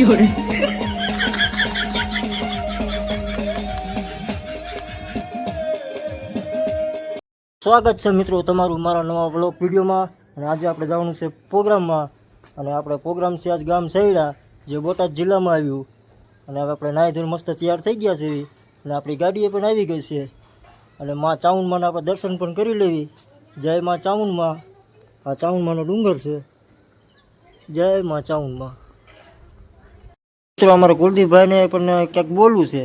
સ્વાગત છે મિત્રો તમારું મારા નવા બ્લોગ વિડીયોમાં. અને આજે આપણે જવાનું છે પ્રોગ્રામમાં. અને આપણે પ્રોગ્રામ છે આજ ગામ સૈડા જે બોટાદ જિલ્લામાં આવ્યું. અને હવે આપણે નાહી ધોઈને મસ્ત તૈયાર થઈ ગયા છે અને આપણી ગાડીએ પણ આવી ગઈ છે. અને મા ચામુંડમાના આપણે દર્શન પણ કરી લેવી. જય મા ચાઉનમાં. આ ચામુંડમાનો ડુંગર છે. જય મા ચામુંડમાં મિત્રો અમારા કુલદીપભાઈને પણ ક્યાંક બોલવું છે?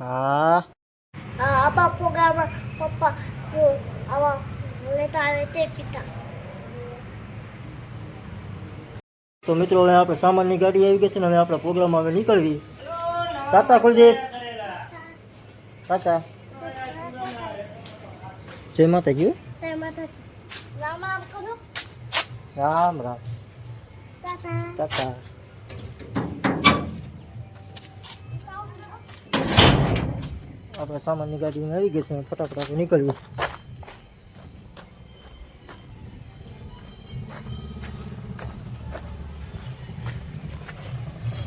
હા. આ આબા પપ્પા આવા લેતા આવે તે પિતા. તો મિત્રો હવે આપણે સામાનની ગાડી આવી ગઈ છે ને હવે આપણે પ્રોગ્રામમાં હવે નીકળવી. તાતા કુલદીપ તાતા. જય માતાજી. તે માતાજી. રામ રામ કરો. રામ રામ. તાતા તાતા આપણે સામાનની ગાડી આવી ગઈ છે ફટાફટ આપણે નીકળ્યું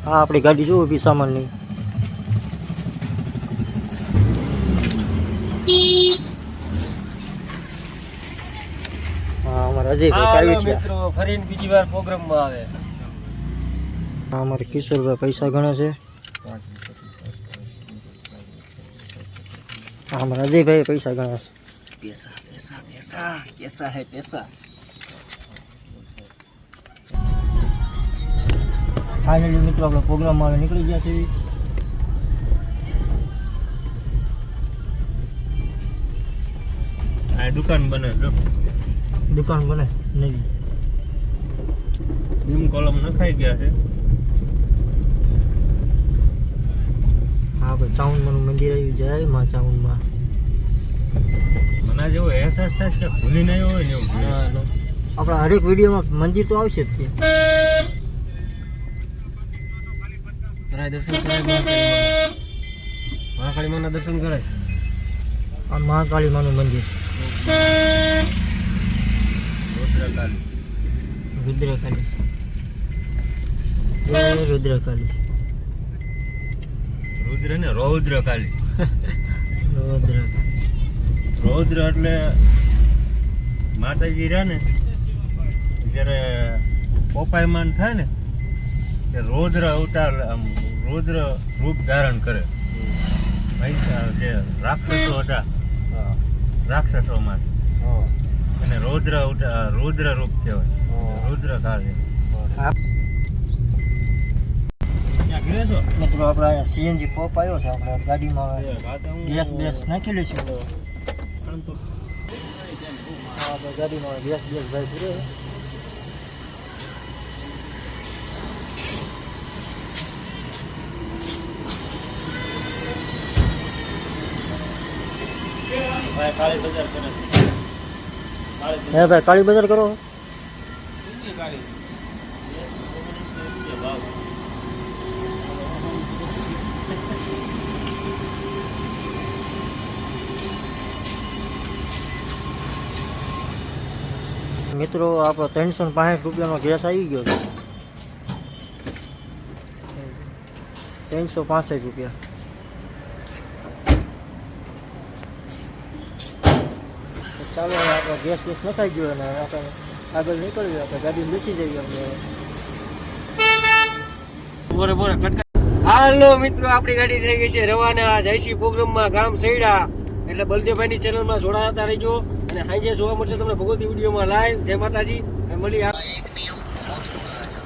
હા આપણી ગાડી જોવું બી સામાનની. અમારા અજયભાઈ કાવી છે મિત્રો ફરીને બીજી વાર પ્રોગ્રામમાં આવે. હા અમારે કિશોરભાઈ પૈસા ગણે છે. હા અમારા અજયભાઈ પૈસા ગણે છે. પૈસા પૈસા પૈસા પૈસા હે પૈસા. ફાઇનલી મિત્રો આપણે પ્રોગ્રામમાં હવે નીકળી ગયા છીએ. આ દુકાન બને જો દુકાન બને નવી બીમ કોલમ નખાઈ ગયા છે. હા ભાઈ ચાઉનમાં મંદિર આવ્યું જાય માં ચાઉન્ડમાં મને જેવો અહેસાસ થાય છે કે ભૂલી નહીં હોય ને એવું આપણા હરેક વિડીયોમાં મંદિર તો આવશે જ તે. કરાય દર્શન કરાય મહાકાળી માના દર્શન કરાય. આ મહાકાળી માનું મંદિર. રુદ્રકાલી. જય રુદ્રકાલી. રુદ્ર ને રૌદ્ર રુદ્રકાલી. રૌદ્ર એટલે માતાજી રહ્યા ને જ્યારે પોપાયમાન થાય ને તે રૌદ્ર અવતાર આમ રૌદ્ર રૂપ ધારણ કરે. જે રાક્ષસો હતા રાક્ષસોમાં. રૌદ્ર રુદ્ર રૂપ કહેવાય. રુદ્ર કાળ મિત્રો આપણે અહીંયા સીએનજી પંપ આવ્યો છે આપણે ગાડીમાં ગેસ બેસ નાખેલી છે. ગાડીમાં ગેસ બેસ ભાઈ પૂરે કાળી બજાર કરે હે ભાઈ કાળી બજાર કરો મિત્રો આપણો ત્રણસો ને પાંસઠ રૂપિયાનો ગેસ આવી ગયો છે ત્રણસો પાંસઠ રૂપિયા ચાલો આપણો ગેસ બેસ નખાઈ ગયો અને આપણે આગળ નીકળીએ આપણે ગાડી બેસી જઈએ આપણે બોરે બોરે કટકા. હાલો મિત્રો આપણી ગાડી થઈ ગઈ છે રવાના. જયસી પ્રોગ્રામમાં ગામ સૈડા. એટલે બલદેવભાઈની ચેનલમાં જોડાતા રહેજો. અને સાંજે જોવા મળશે તમને ભગવતી વિડીયોમાં લાઈવ જય માતાજી. મળી આ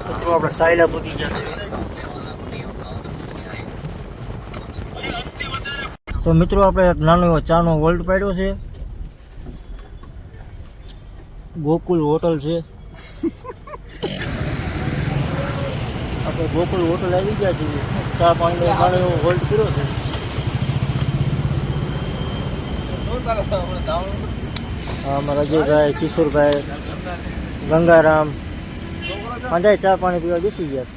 મિત્રો આપણે સાયલા પૂકી જશે તો મિત્રો આપણે નાનો એવો ચાનો વોલ્ટ પાડ્યો છે. ગોકુલ હોટલ છે. આપણે ગોકુલ હોટલ આવી ગયા છીએ. ચા પાણી નાનો એવો હોલ્ડ કર્યો છે. હા, અમારા અજયભાઈ કિશોરભાઈ ગંગારામ. પાંજાય ચા પાણી પીવા બેસી ગયા છે.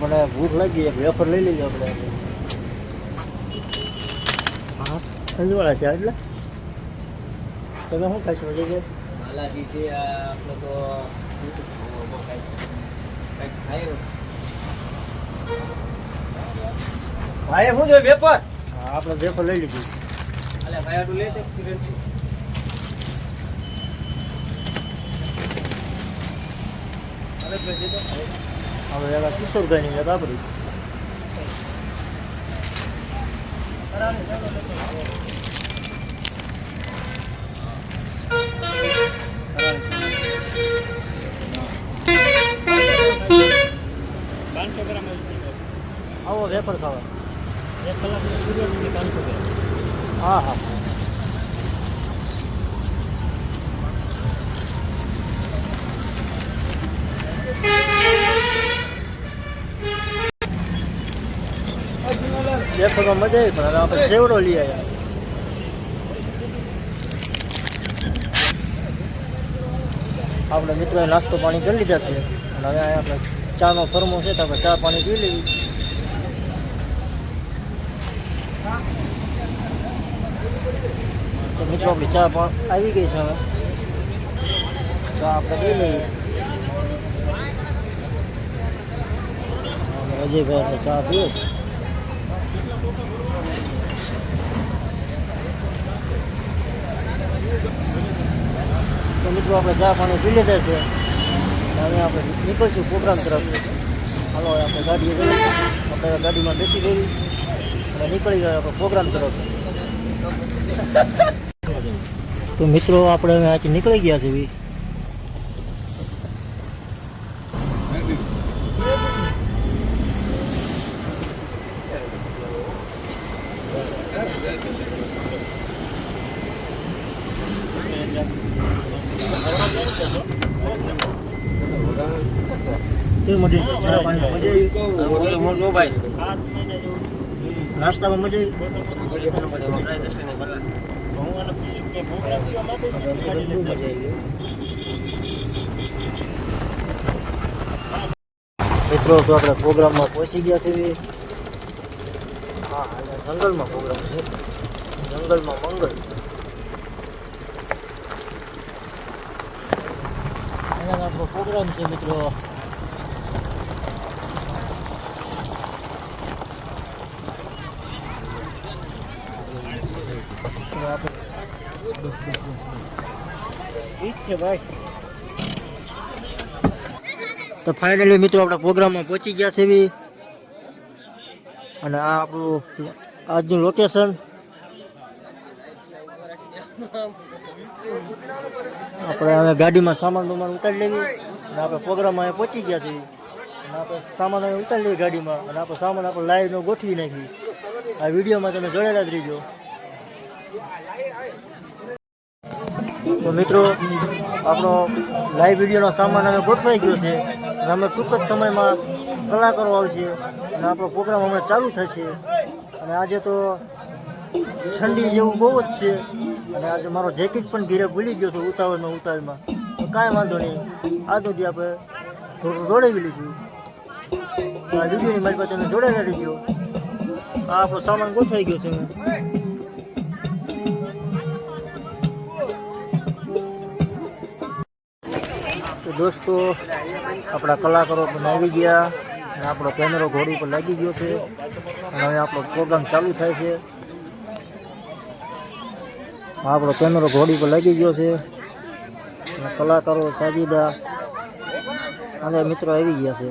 મને ભૂખ લાગી એક વેફર લઈ લઈએ આપણે. હા સંજવાળા છે એટલે તમે શું ખાશો જગ્યાએ બાલાજી છે આપણે તો ભાઈ શું જોઈએ વેપર આપણે વેપર લઈ લીધું અલે ભાઈ આટલું લે દીધો હવે એવા કિશોરભાઈની યાદ આપણી આવો વેપર ખાવા. એક કલાકની પીરિયડની પાંચસો હા હા. વેફરમાં મજા આવી, પણ આપણે સેવડો લઈ આવ્યા. આપણે મિત્રોએ નાસ્તો પાણી કરી લીધા છે. અને હવે આપણે ચાનો થર્મો છે, તો આપણે ચા પાણી પી લેવી. તો મિત્રો, આપણી ચા પણ આવી ગઈ છે હવે. ચા આપણે પી લઈએ. અજયભાઈ આપણે ચા પીએ છે. તો મિત્રો આપણે ચા પાણી પી લીધા છે. હવે આપણે નીકળશું પ્રોગ્રામ તરફ. હાલો આપણે ગાડીએ જઈએ. આપણે ગાડીમાં બેસી ગઈ અને નીકળી ગયા આપણે પ્રોગ્રામ તરફ. તો મિત્રો, આપણે આજે નીકળી ગયા છીએ. મજા મજા આવી. નાસ્તામાં મજા મિત્રો તો આપણે પ્રોગ્રામમાં પહોંચી ગયા છીએ. હા જંગલમાં પ્રોગ્રામ છે. જંગલમાં મંગળ. અહીંયા આપણો પ્રોગ્રામ છે મિત્રો. તો ફાઇનલી મિત્રો આપણા પ્રોગ્રામમાં પહોંચી ગયા છે એવી. અને આ આપણું આજનું લોકેશન આપણે હવે ગાડીમાં સામાન બમાન ઉતારી લેવી. અને આપણે પ્રોગ્રામમાં અહીંયા પહોંચી ગયા છીએ. અને આપણે સામાન હવે ઉતારી લઈએ ગાડીમાં. અને આપણો સામાન આપણે લાઈવનો ગોઠવી નાખી. આ વિડીયોમાં તમે જોડેલા જ રહીજો. તો મિત્રો, આપણો લાઈવ વિડીયોનો સામાન હવે ગોઠવાઈ ગયો છે. અને અમે ટૂંક જ સમયમાં કલાકારો આવશે. અને આપણો પ્રોગ્રામ હમણાં ચાલુ થશે. અને આજે તો ઠંડી જેવું બહુ જ છે. અને આજે મારો જેકેટ પણ ઘીરે ભૂલી ગયો છે ઉતાવળમાં ઉતાવળમાં. કાંઈ વાંધો નહીં. આ સુધી આપણે જોડાવી લઈશું. આ વિડીયોની મારી પાસે તમે જોડાયેલા રહીજો. આ આપણો સામાન ગોઠવાઈ ગયો છે તો દોસ્તો, આપણા કલાકારો પણ આવી ગયા અને આપણો કેમેરો ઘોડી ઉપર લાગી ગયો છે. અને હવે આપણો પ્રોગ્રામ ચાલુ થાય છે. આપણો કેમેરો ઘોડી પર લાગી ગયો છે. કલાકારો સાજીદા અને મિત્રો આવી ગયા છે.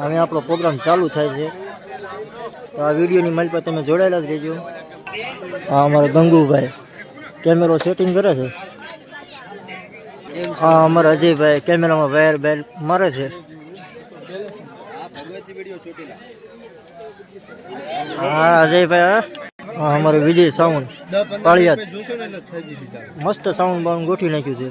હવે આપણો પ્રોગ્રામ ચાલુ થાય છે. તો આ વિડીયોની મારી પર તમે જોડાયેલા જ રહેજો. હા અમારો ગંગુભાઈ કેમેરો સેટિંગ કરે છે. હા અમારા અજયભાઈ કેમેરામાં વાયર બેર મારે છે. હા, અજયભાઈ હા હા? અમારે વિજય સાઉન્ડ કાળિયાદ મસ્ત સાઉન્ડ બાઉન્ડ ગોઠવી નાખ્યું છે.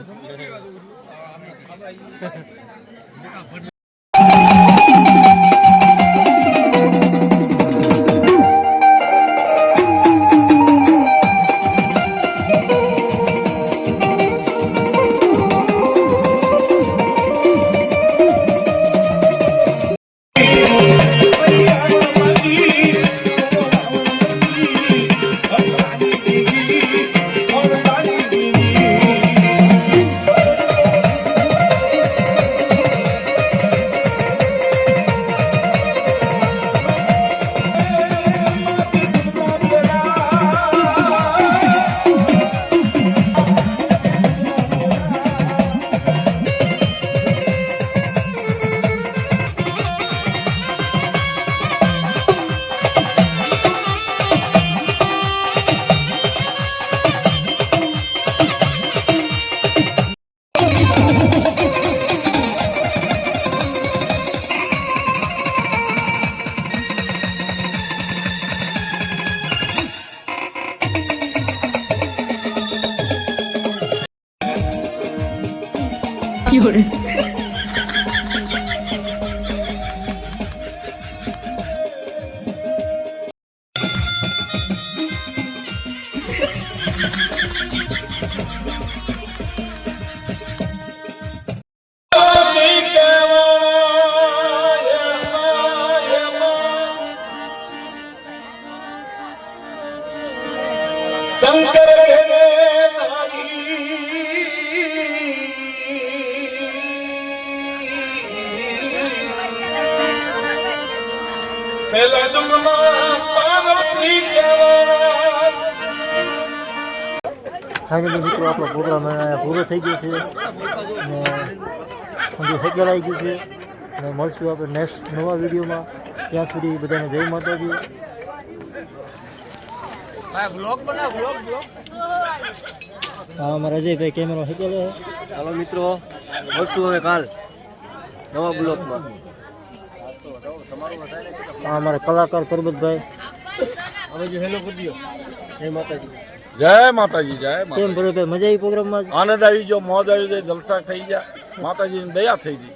પેલા જુગમાં પાર્વતી ફાઇનલી મિત્રો આપણો પ્રોગ્રામ પૂરો થઈ ગયો છે. અને બધું ફેકરાઈ ગયું છે. અને મળશું આપણે નેક્સ્ટ નવા વિડીયોમાં. ત્યાં સુધી બધાને જય માતાજી. હા અમારા અજયભાઈ કેમેરો છે ચાલો મિત્રો મળશું હવે કાલ નવા બ્લોકમાં અમારા કલાકાર પરબતભાઈ. હવે જો હેલો કરી દો જય માતાજી. જય માતાજી જય માતા કેમ પરબતભાઈ મજા આવી પ્રોગ્રામમાં? આનંદ આવી ગયો મોજ આવી જાય જલસા થઈ ગયા. માતાજીની દયા થઈ ગઈ.